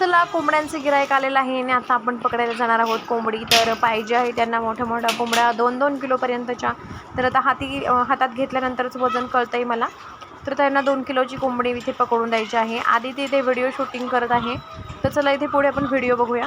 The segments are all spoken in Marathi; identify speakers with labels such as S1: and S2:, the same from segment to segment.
S1: चला कोंबड्यांचं गिरायक आलेलं आहे. आणि आता आपण पकडायला जाणार आहोत कोंबडी. तर पाहिजे आहे त्यांना मोठ्या मोठ्या कोंबड्या दोन दोन किलोपर्यंतच्या तर आता हाती हातात घेतल्यानंतरच वजन कळतं आहे मला. तर त्यांना दोन किलोची कोंबडी इथे पकडून द्यायची आहे. आधी ते इथे व्हिडिओ शूटिंग करत आहे. तर चला इथे पुढे आपण व्हिडिओ बघूया.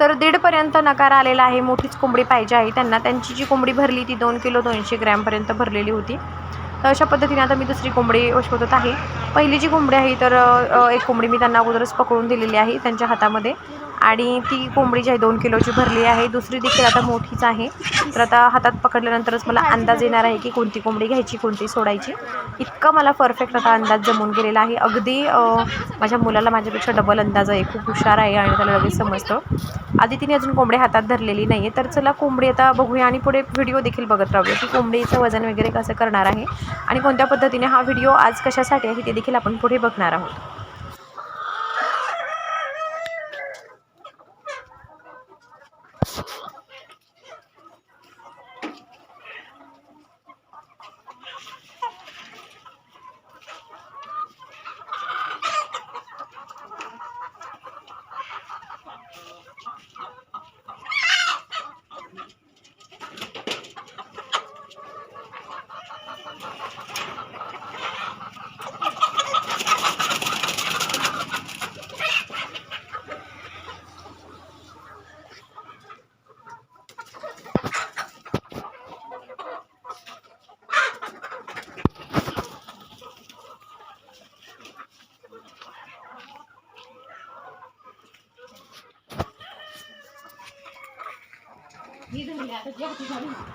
S1: तर दीडपर्यंत नकार आलेला आहे. मोठीच कोंबडी पाहिजे आहे. त्यांना त्यांची जी कोंबडी भरली ती दोन किलो दोनशे ग्रॅमपर्यंत भरलेली होती. तर अशा पद्धतीने आता मी दुसरी कोंबडी शोधत आहे. पहिली जी कोंबडी आहे तर एक कोंबडी मी त्यांना अगोदरच पकडून दिलेली आहे त्यांच्या हातामध्ये. आणि ती कोंबडी जी आहे दोन किलोची भरली आहे. दुसरी देखील आता मोठीच आहे. तर आता हातात पकडल्यानंतरच मला अंदाज येणार आहे की कोणती कोंबडी घ्यायची कोणती सोडायची. इतका मला परफेक्ट आता अंदाज जमून गेलेला आहे. अगदी माझ्या मुलाला माझ्यापेक्षा डबल अंदाज आहे. खूप हुशार आहे आणि त्याला लगेच समजतं. आधी तिने अजून कोंबडी हातात धरलेली नाही आहे तर चला कोंबडी आता बघूया आणि पुढे व्हिडिओ देखील बघत राहूया की कोंबडीचं वजन वगैरे कसं करणार आहे आणि कोणत्या पद्धतीने हा व्हिडिओ आज कशासाठी आहे ते देखील आपण पुढे बघणार आहोत.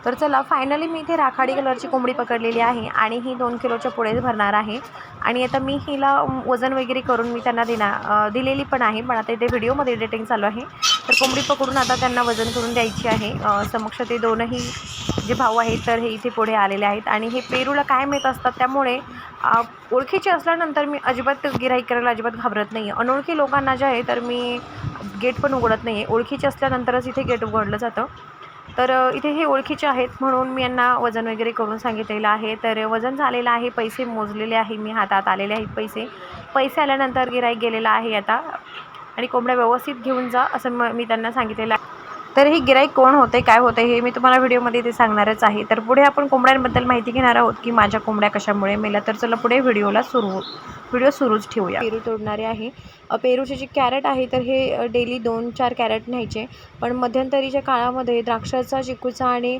S1: तर चला फायनली मी इथे राखाडी कलरची कोंबडी पकडलेली आहे आणि ही दोन किलोच्या पुढेच भरणार आहे. आणि आता मी हिला वजन वगैरे करून मी त्यांना देणार दिलेली पण आहे पण आता इथे व्हिडिओमध्ये एडिटिंग चालू आहे. तर कोंबडी पकडून आता त्यांना वजन करून द्यायची आहे. समक्ष ते दोनही जे भाऊ आहेत तर हे इथे पुढे आलेले आहेत. आणि हे पेरूला काय माहीत असतात त्यामुळे ओळखीचे असल्यानंतर मी अजिबात गिराईक करायला अजिबात घाबरत नाही आहे अनोळखी लोकांना जे आहे तर मी गेट पण उघडत नाही आहे ओळखीचे असल्यानंतरच इथे गेट उघडलं जातं. तर इथे हे ओळखीचे आहेत म्हणून मी यांना वजन वगैरे करून सांगितलेलं आहे. तर वजन झालेलं आहे पैसे मोजलेले आहे मी हातात आलेले आहेत पैसे. पैसे आल्यानंतर गिराईक गेलेला आहे आता. आणि कोंबड्या व्यवस्थित घेऊन जा असं म मी त्यांना सांगितलेलं आहे. तर ही गिराईक कोण होते काय होते हे मी तुम्हाला व्हिडिओमध्ये ते सांगणारच आहे. तर पुढे आपण कोंबड्यांबद्दल माहिती घेणार आहोत की माझ्या कोंबड्या कशामुळे मेल्या. तर चला पुढे व्हिडिओला सुरू व्हिडिओ सुरूच ठेवूया. पेरू तोडणारे आहे. पेरूचे जे कॅरेट आहे तर हे डेली दोन चार कॅरेट न्यायचे. पण मध्यंतरीच्या काळामध्ये द्राक्षाचा चिकूचा आणि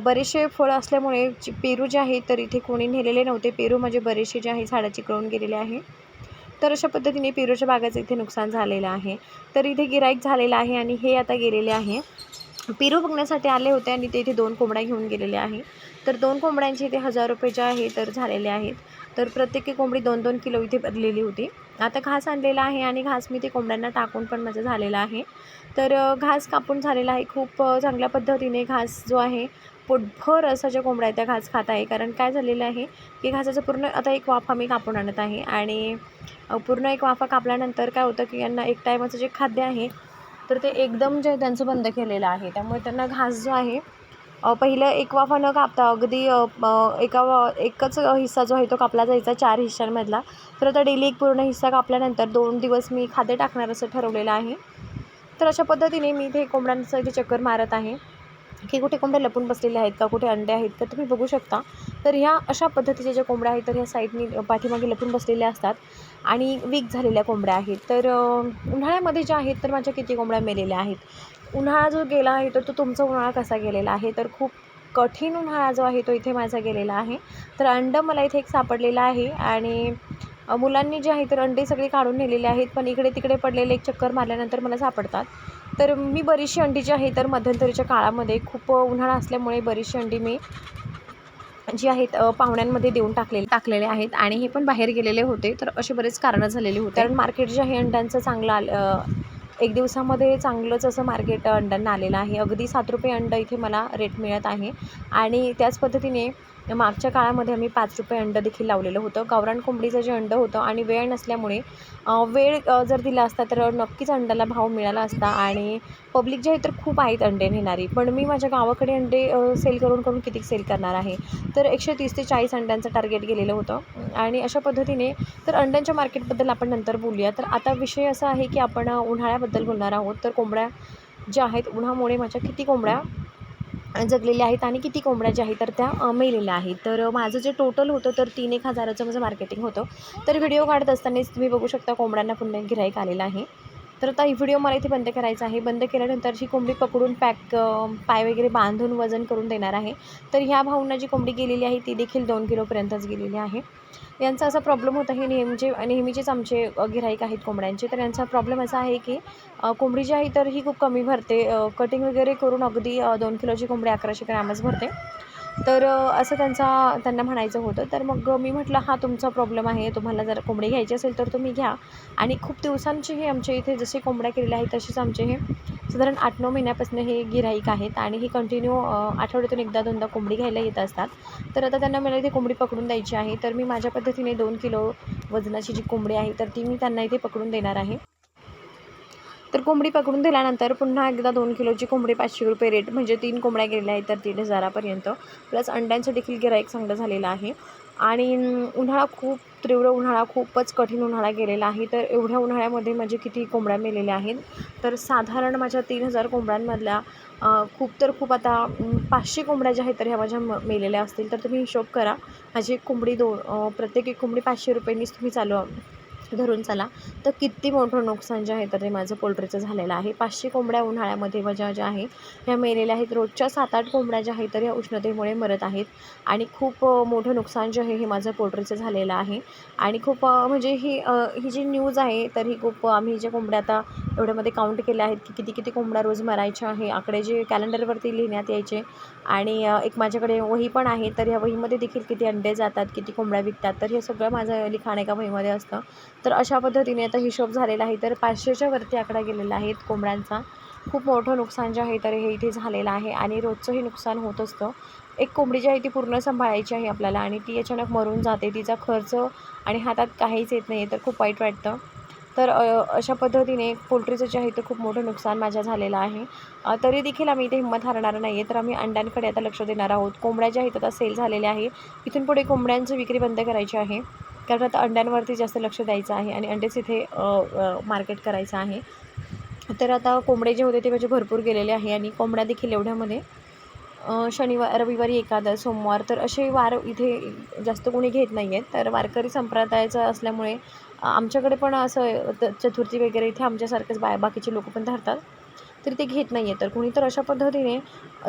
S1: बरेचसे फळं असल्यामुळे पेरू जे आहे तर इथे कोणी नेलेले नव्हते. पेरू म्हणजे बरेचसे जे आहे झाडं चिकळून गेलेले आहे. तर अशा पद्धतीने पेरूच्या बागाचं इथे नुकसान झालेलं आहे. तर इथे गिराईक झालेलं आहे आणि हे आता गेलेले आहे. पेरू बघण्यासाठी आले होते आणि ते इथे दोन कोंबड्या घेऊन गेलेले आहे. तर दोन कोंबड्यांचे इथे हजार रुपये जे आहे तर झालेले आहेत. तर प्रत्येकी कोंबडी दोन दोन किलो इथे भरलेली होती. आता घास आणलेला आहे आणि घास मी ते कोंबड्यांना टाकून पण माझं झालेलं आहे. तर घास कापून झालेला आहे. खूप चांगल्या पद्धतीने घास जो आहे पोटभर असा ज्या कोंबड्या आहेत त्या घास खात आहे. कारण काय झालेलं आहे की घासाचं पूर्ण आता एक वाफा मी कापून आणत आहे आणि पूर्ण एक वाफा कापल्यानंतर काय होतं की यांना एक टायमाचं जे खाद्य आहे तर ते एकदम जे त्यांचं बंद केलेलं आहे. त्यामुळे त्यांना घास जो आहे पहिलं एक वाफा न कापता अगदी एका वा- एकच हिस्सा जो आहे तो कापला जायचा चार हिस्सांमधला तर आता डेली एक पूर्ण हिस्सा कापल्यानंतर दोन दिवस मी खाद्य टाकणार असं ठरवलेलं आहे. तर अशा पद्धतीने मी इथे कोंबड्यांचं जे चक्कर मारत आहे की कुठे कोंबड्या लपून बसलेल्या आहेत का कुठे अंडे आहेत तर तुम्ही बघू शकता. तर ह्या अशा पद्धतीच्या ज्या कोंबड्या आहेत तर ह्या साईडनी पाठीमागे लपून बसलेल्या असतात आणि वीक झालेल्या कोंबड्या आहेत. तर उन्हाळ्यामध्ये ज्या आहेत तर माझ्या किती कोंबड्या मेलेल्या आहेत? उन्हाळा जो गेला आहे तर तो तुमचा उन्हाळा कसा गेलेला आहे? तर खूप कठीण उन्हाळा जो आहे तो इथे माझा गेलेला आहे. तर अंड मला इथे एक सापडलेलं आहे आणि मुलांनी जे आहे तर अंडे सगळे काढून नेलेले आहेत पण इकडे तिकडे पडलेले एक चक्कर मारल्यानंतर मला सापडतात. तर मी बरीचशी अंडी जी आहे तर मध्यंतरीच्या काळामध्ये खूप उन्हाळा असल्यामुळे बरीचशी अंडी मी जी आहेत पाहुण्यांमध्ये देऊन टाकले टाकलेले आहेत आणि हे पण बाहेर गेलेले होते. तर असे बरेच कारणं झालेली होती. कारण मार्केट जे आहे अंड्यांचं चांगलं आलं एक दिवसामध्ये चांगलंच असं मार्केट अंड्यांना आलेलं आहे. अगदी सात रुपये अंड इथे मला रेट मिळत आहे. आणि त्याच पद्धतीने मागच्या काळामध्ये आम्ही पाच रुपये अंडं देखील लावलेलं होतं. गावरान कोंबडीचं जे अंड होतं आणि वेळ नसल्यामुळे वेळ जर दिला असता तर नक्कीच अंड्याला भाव मिळाला असता आणि पब्लिक जे आहे तर खूप आहेत अंडे नेणारी. पण मी माझ्या गावाकडे अंडे सेल करून करून किती सेल करणार आहे? तर एकशे तीस ते चाळीस अंड्यांचं टार्गेट गेलेलं होतं. आणि अशा पद्धतीने तर अंड्यांच्या मार्केटबद्दल आपण नंतर बोलूया. तर आता विषय असा आहे की आपण उन्हाळ्याबद्दल बोलणार आहोत. तर कोंबड्या ज्या आहेत उन्हामुळे माझ्या किती कोंबड्या जगलेल्या आहेत आणि किती कोंबड्या ज्या आहेत तर त्या मेलेल्या आहेत. तर माझं जे टोटल होतं तर तीन एक हजाराचं माझं मार्केटिंग होतं. तर व्हिडिओ काढत असतानाच तुम्ही बघू शकता कोंबड्यांना पुन्हा गिराईक आलेलं आहे. तर आता ही व्हिडिओ मला इथे बंद करायचा आहे. बंद केल्यानंतर जी कोंबडी पकडून पॅक पाय वगैरे बांधून वजन करून देणार आहे. तर ह्या भाऊंना जी कोंबडी गेलेली आहे ती देखील दोन किलोपर्यंतच गेलेली आहे. यांचा असा प्रॉब्लेम होता हे नेहमीचे नेहमीचेच आमचे गिराईक गिऱ्हाईक आहेत कोंबड्यांचे. तर यांचा प्रॉब्लेम असा आहे की कोंबडी जी आहे तर ही खूप कमी भरते. कटिंग वगैरे करून अगदी दोन किलोची कोंबडी अकराशे ग्रॅमच भरते. तर असं त्यांचा त्यांना म्हणायचं होतं. तर मग मी म्हटलं हा तुमचा प्रॉब्लेम आहे. तुम्हाला जर कोंबडी घ्यायची असेल तर तुम्ही घ्या. आणि खूप दिवसांचे हे आमच्या इथे जसे कोंबड्या केलेल्या आहेत तसेच आमचे हे साधारण आठ नऊ महिन्यापासून हे गिराईक आहेत. आणि हे कंटिन्यू आठवड्यातून एकदा दोनदा कोंबडी घ्यायला येत असतात. तर आता त्यांना मला इथे कोंबडी पकडून द्यायची आहे. तर मी माझ्या पद्धतीने दोन किलो वजनाची जी कोंबडी आहे तर ती मी त्यांना इथे पकडून देणार आहे. तर कोंबडी पकडून दिल्यानंतर पुन्हा एकदा दोन किलोची कोंबडी पाचशे रुपये रेट म्हणजे तीन कोंबड्या गेलेल्या आहेत तर तीन हजारापर्यंत. प्लस अंड्यांचं देखील गिराईक चांगलं झालेलं आहे. आणि उन्हाळा खूप तीव्र उन्हाळा खूपच कठीण उन्हाळा गेलेला आहे. तर एवढ्या उन्हाळ्यामध्ये माझे किती कोंबड्या मेलेल्या आहेत? तर साधारण माझ्या तीन हजार कोंबड्यांमधल्या खूप तर खूप आता पाचशे कोंबड्या ज्या आहेत तर ह्या माझ्या म मेलेल्या असतील. तर तुम्ही हिशोब करा. माझी एक कोंबडी दोन प्रत्येक एक कोंबडी पाचशे रुपयांनीच तुम्ही चालू धरून चला. तर किती मोठं नुकसान जे आहे तर ते माझं पोल्ट्रीचं झालेलं आहे. पाचशे कोंबड्या उन्हाळ्यामध्ये माझ्या ज्या आहे ह्या मेलेल्या आहेत. रोजच्या सात आठ कोंबड्या ज्या आहेत तर या उष्णतेमुळे मरत आहेत. आणि खूप मोठं नुकसान जे आहे हे माझं पोल्ट्रीचं झालेलं आहे. आणि खूप म्हणजे ही ही जी न्यूज आहे तर ही खूप आम्ही ज्या कोंबड्या आता एवढ्यामध्ये काउंट केल्या आहेत की किती किती कोंबड्या रोज मरायच्या आहे आकडे जे कॅलेंडरवरती लिहिण्यात यायचे. आणि एक माझ्याकडे वही पण आहे तर ह्या वहीमध्ये देखील किती अंडे जातात किती कोंबड्या विकतात तर हे सगळं माझं लिखाण एका वहीमध्ये असतं. तर अशा पद्धतीने आता हिशोब झालेला आहे. तर पाचशेच्या वरती आकडा गेलेला आहे कोंबड्यांचा. खूप मोठं नुकसान जे आहे तर हे इथे झालेलं आहे आणि रोजचंही नुकसान होत असतं. एक कोंबडी जी आहे ती पूर्ण सांभाळायची आहे आपल्याला आणि ती अचानक मरून जाते. तिचा खर्च आणि हातात काहीच येत नाही तर खूप वाईट वाटतं. तर अशा पद्धतीने पोल्ट्रीचं जे आहे ते खूप मोठं नुकसान माझ्या झालेलं आहे. तरी देखील आम्ही इथे हिंमत हारणार नाही आहे तर आम्ही अंड्यांकडे आता लक्ष देणार आहोत. कोंबड्या ज्या आहेत आता सेल झालेल्या आहे. इथून पुढे कोंबड्यांची विक्री बंद करायची आहे. कारण आता अंड्यांवरती जास्त लक्ष द्यायचं आहे आणि अंडेच इथे मार्केट करायचं आहे. तर आता कोंबडे जे होते ते म्हणजे भरपूर गेलेले आहे आणि कोंबड्या देखील एवढ्यामध्ये शनिवार रविवारी एकादश सोमवार तर असे वार इथे जास्त कोणी घेत नाही आहेत. तर वारकरी संप्रदायाचं असल्यामुळे आमच्याकडे पण असं चतुर्थी वगैरे इथे आमच्यासारखेच बाय बाकीचे लोक पण धरतात. तरी ते घेत नाही आहे तर कुणी तर अशा पद्धतीने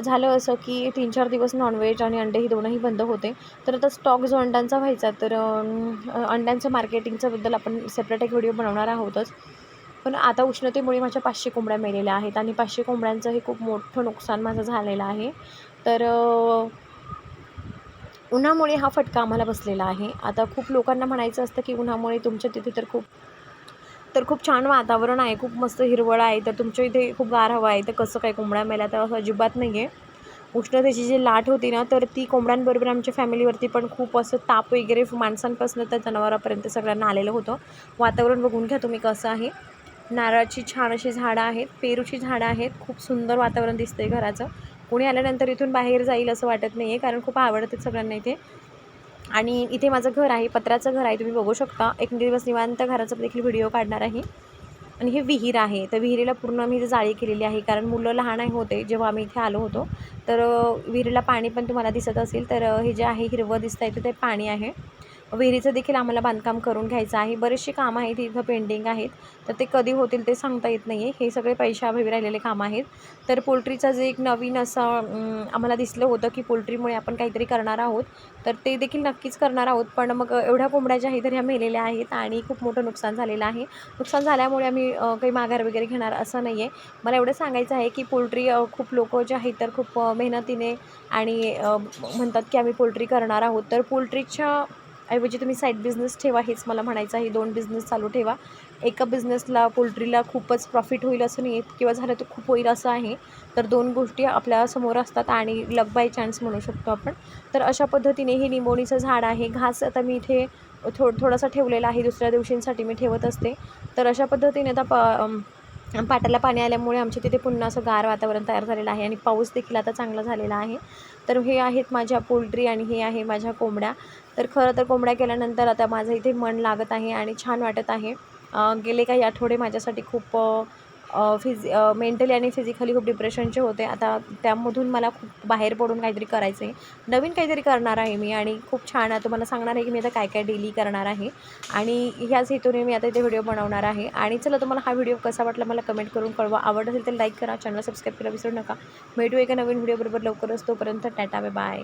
S1: झालं असं की तीन चार दिवस नॉनव्हेज आणि अंडे ही दोनही बंद होते. तर आता स्टॉक जो अंड्यांचा व्हायचा तर अंड्यांचं मार्केटिंगच्याबद्दल आपण सेपरेट एक व्हिडिओ बनवणार आहोतच. पण आता उष्णतेमुळे माझ्या पाचशे कोंबड्या मेलेल्या आहेत आणि पाचशे कोंबड्यांचं हे खूप मोठं नुकसान माझं झालेलं आहे. तर उन्हामुळे हा फटका आम्हाला बसलेला आहे. आता खूप लोकांना म्हणायचं असतं की उन्हामुळे तुमच्या तिथे तर खूप तर खूप छान वातावरण आहे खूप मस्त हिरवळ आहे तर तुमच्या इथे खूप गार हवा आहे तर कसं काय कोंबड्या मेल्या तर असं अजिबात नाही आहे उष्णतेची जी लाट होती ना तर ती कोंबड्यांबरोबर आमच्या फॅमिलीवरती पण खूप असं ताप वगैरे माणसांपासून तर जनावरापर्यंत सगळ्यांना आलेलं होतं. वातावरण बघून घ्या तुम्ही कसं आहे. नारळाची छान अशी झाडं आहेत पेरूची झाडं आहेत खूप सुंदर वातावरण दिसतंय घराचं. कोणी आल्यानंतर इथून बाहेर जाईल असं वाटत नाही आहे कारण खूप आवडतं सगळ्यांना इथे. आणि इथे माझं घर आहे पत्र्याचं घर आहे तुम्ही बघू शकता. एक दिवस निवांत घराचा देखील व्हिडिओ काढणार आहे. आणि हे विहीर आहे. तर विहिरीला पूर्ण मी इथे जाळी केलेली आहे. कारण मुलं लहान आहे होते जेव्हा आम्ही इथे आलो होतो. तर विहिरीला पाणी पण तुम्हाला दिसत असेल. तर हे जे आहे हिरवं दिसतं आहे ते पाणी आहे. विहिरीचं देखील आम्हाला बांधकाम करून घ्यायचं आहे. बरेचसे कामं आहेत इथं पेंडिंग आहेत. तर ते कधी होतील ते सांगता येत नाही आहे हे सगळे पैशाअभावी राहिलेले कामं आहेत. तर पोल्ट्रीचं जे एक नवीन असं आम्हाला दिसलं होतं की पोल्ट्रीमुळे आपण काहीतरी करणार आहोत. तर ते देखील नक्कीच करणार आहोत. पण मग एवढ्या कोंबड्या ज्या आहेत तर ह्या मेलेल्या आहेत आणि खूप मोठं नुकसान झालेलं आहे. नुकसान झाल्यामुळे आम्ही काही माघार वगैरे घेणार असं नाही आहे मला एवढं सांगायचं आहे की पोल्ट्री खूप लोक जे आहेत तर खूप मेहनतीने आणि म्हणतात की आम्ही पोल्ट्री करणार आहोत. तर पोल्ट्रीच्या ऐवजी तुम्ही साईड बिझनेस ठेवा हेच मला म्हणायचं आहे. दोन बिझनेस चालू ठेवा. एका बिझनेसला पोल्ट्रीला खूपच प्रॉफिट होईल असं नाही किंवा झालं तर खूप होईल असं आहे. तर दोन गोष्टी आपल्यासमोर असतात आणि लक बाय चान्स म्हणू शकतो आपण. तर अशा पद्धतीने हे निंबोणीचं झाड आहे. घास आता मी इथे थोड थोडासा ठेवलेला आहे. दुसऱ्या दिवशींसाठी मी ठेवत असते. तर अशा पद्धतीने आता प पाटाला पाणी आल्यामुळे आमच्या तिथे पुन्हा असं गार वातावरण तयार झालेलं आहे आणि पाऊस देखील आता चांगला झालेला आहे. तर हे आहेत माझ्या पोल्ट्री आणि हे आहे माझ्या कोंबड्या. तर खरं तर कोंबड्या केल्यानंतर आता माझं इथे मन लागत आहे आणि छान वाटत आहे. गेले काही आठवडे माझ्यासाठी खूप फिज मेंटली आणि फिजिकली खूप डिप्रेशनचे होते. आता त्यामधून मला खूप बाहेर पडून काहीतरी करायचं आहे नवीन काहीतरी करणार आहे मी आणि खूप छान आहे. तुम्हाला सांगणार आहे की मी आता काय काय डेली करणार आहे. आणि ह्याच हेतूने मी आता इथे व्हिडिओ बनवणार आहे. आणि चला तुम्हाला हा व्हिडिओ कसा वाटला मला कमेंट करून कळवा. आवडत असेल तर लाईक करा. चॅनल सबस्क्राईब करा विसरू नका. भेटू एका नवीन व्हिडिओबरोबर लवकरच. तोपर्यंत टाटा बाय बाय